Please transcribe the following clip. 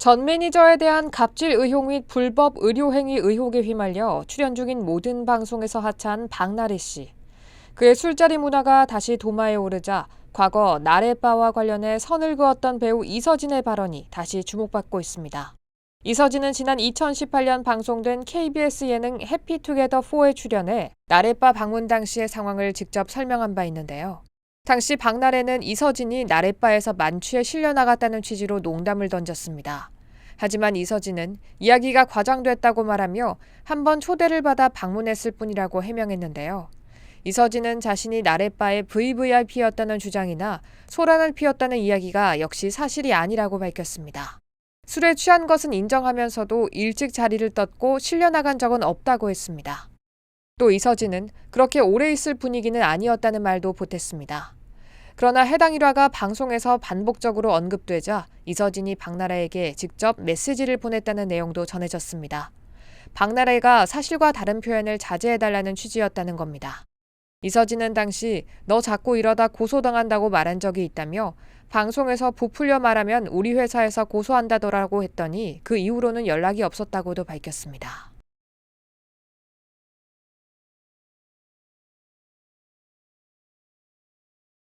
전 매니저에 대한 갑질 의혹 및 불법 의료행위 의혹에 휘말려 출연 중인 모든 방송에서 하차한 박나래 씨. 그의 술자리 문화가 다시 도마에 오르자 과거 나래바와 관련해 선을 그었던 배우 이서진의 발언이 다시 주목받고 있습니다. 이서진은 지난 2018년 방송된 KBS 예능 해피투게더 4에 출연해 나래바 방문 당시의 상황을 직접 설명한 바 있는데요. 당시 박나래는 이서진이 나래바에서 만취해 실려 나갔다는 취지로 농담을 던졌습니다. 하지만 이서진은 이야기가 과장됐다고 말하며 한 번 초대를 받아 방문했을 뿐이라고 해명했는데요. 이서진은 자신이 나래바의 VVIP였다는 주장이나 소란을 피웠다는 이야기가 역시 사실이 아니라고 밝혔습니다. 술에 취한 것은 인정하면서도 일찍 자리를 떴고 실려나간 적은 없다고 했습니다. 또 이서진은 그렇게 오래 있을 분위기는 아니었다는 말도 보탰습니다. 그러나 해당 일화가 방송에서 반복적으로 언급되자 이서진이 박나래에게 직접 메시지를 보냈다는 내용도 전해졌습니다. 박나래가 사실과 다른 표현을 자제해달라는 취지였다는 겁니다. 이서진은 당시 너 자꾸 이러다 고소당한다고 말한 적이 있다며 방송에서 부풀려 말하면 우리 회사에서 고소한다더라고 했더니 그 이후로는 연락이 없었다고도 밝혔습니다.